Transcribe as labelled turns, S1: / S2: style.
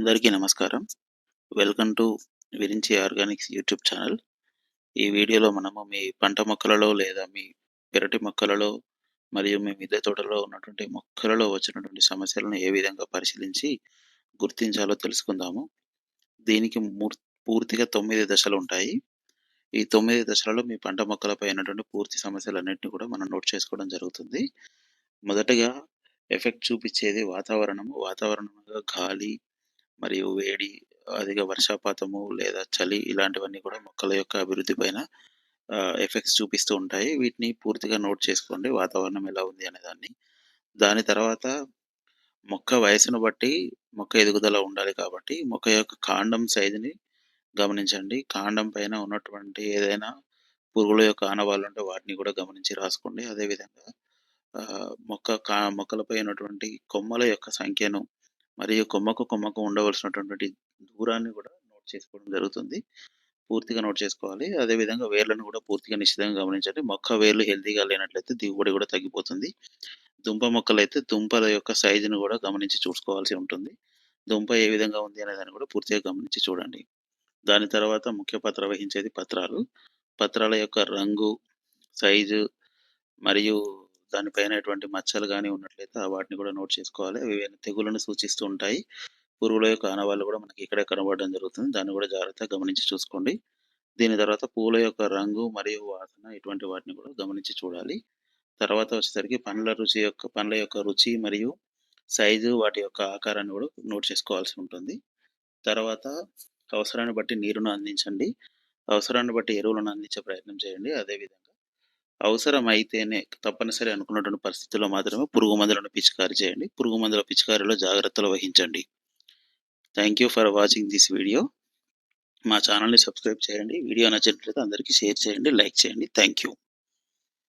S1: అందరికీ నమస్కారం. Welcome to Virinchi organics YouTube channel. ఈ వీడియోలో మనము మీ పంట మొక్కలలో లేదా మీ పెరటి మొక్కలలో మరియు మీ మిద్దె తోటలో ఉన్నటువంటి మొక్కలలో వచ్చినటువంటి సమస్యలను ఏ విధంగా పరిశీలించి గుర్తించాలో తెలుసుకుందాము. దీనికి మూర్- పూర్తిగా తొమ్మిది దశలు ఉంటాయి. ఈ తొమ్మిది దశలలో మీ పంట మొక్కలపై అయినటువంటి పూర్తి సమస్యలన్నింటినీ కూడా మనం నోట్ చేసుకోవడం జరుగుతుంది. మొదటగా ఎఫెక్ట్ చూపించేది వాతావరణము. వాతావరణంగా గాలి మరియు వేడి అధిక వర్షపాతము లేదా చలి ఇలాంటివన్నీ కూడా మొక్కల యొక్క అభివృద్ధి పైన ఎఫెక్ట్స్ చూపిస్తూ ఉంటాయి. వీటిని పూర్తిగా నోట్ చేసుకోండి. వాతావరణం ఎలా ఉంది అనే దాన్ని. దాని తర్వాత మొక్క వయసును బట్టి మొక్క ఎదుగుదల ఉండాలి కాబట్టి మొక్క యొక్క కాండం సైజుని గమనించండి. కాండం పైన ఉన్నటువంటి ఏదైనా పురుగుల యొక్క ఆనవాళ్ళు ఉంటే వాటిని కూడా గమనించి రాసుకోండి. అదేవిధంగా మొక్క కా మొక్కలపై ఉన్నటువంటి కొమ్మల యొక్క సంఖ్యను మరియు కొమ్మకు కొమ్మకు ఉండవలసినటువంటి దూరాన్ని కూడా నోట్ చేసుకోవడం జరుగుతుంది. పూర్తిగా నోట్ చేసుకోవాలి. అదేవిధంగా వేర్లను కూడా పూర్తిగా నిశ్చితంగా గమనించండి. మొక్క వేర్లు హెల్తీగా లేనట్లయితే దిగుబడి కూడా తగ్గిపోతుంది. దుంప మొక్కలు అయితే దుంపల యొక్క సైజును కూడా గమనించి చూసుకోవాల్సి ఉంటుంది. దుంప ఏ విధంగా ఉంది అనే దాన్ని కూడా పూర్తిగా గమనించి చూడండి. దాని తర్వాత ముఖ్య పాత్ర వహించేది పత్రాలు. పత్రాల యొక్క రంగు సైజు మరియు దానిపైన ఎటువంటి మచ్చలు కానీ ఉన్నట్లయితే ఆ వాటిని కూడా నోట్ చేసుకోవాలి. అవి తెగులను సూచిస్తూ ఉంటాయి. పురుగుల యొక్క ఆనవాళ్ళు కూడా మనకి ఇక్కడే కనబడడం జరుగుతుంది. దాన్ని కూడా జాగ్రత్తగా గమనించి చూసుకోండి. దీని తర్వాత పూల యొక్క రంగు మరియు వాసన ఇటువంటి వాటిని కూడా గమనించి చూడాలి. తర్వాత వచ్చేసరికి పండ్ల రుచి యొక్క పండ్ల యొక్క రుచి మరియు సైజు వాటి యొక్క ఆకారాన్ని కూడా నోట్ చేసుకోవాల్సి ఉంటుంది. తర్వాత అవసరాన్ని బట్టి నీరును అందించండి. అవసరాన్ని బట్టి ఎరువులను అందించే ప్రయత్నం చేయండి. అదేవిధంగా అవసరం అయితేనే తప్పనిసరి అనుకున్నటువంటి పరిస్థితుల్లో మాత్రమే పురుగు మందులను పిచికారీ చేయండి. పురుగు మందుల పిచికారీలో జాగ్రత్తలు వహించండి. Thank you for watching this video మా ఛానల్ని సబ్స్క్రైబ్ చేయండి. వీడియో నచ్చినట్లయితే అందరికీ షేర్ చేయండి లైక్ చేయండి. Thank you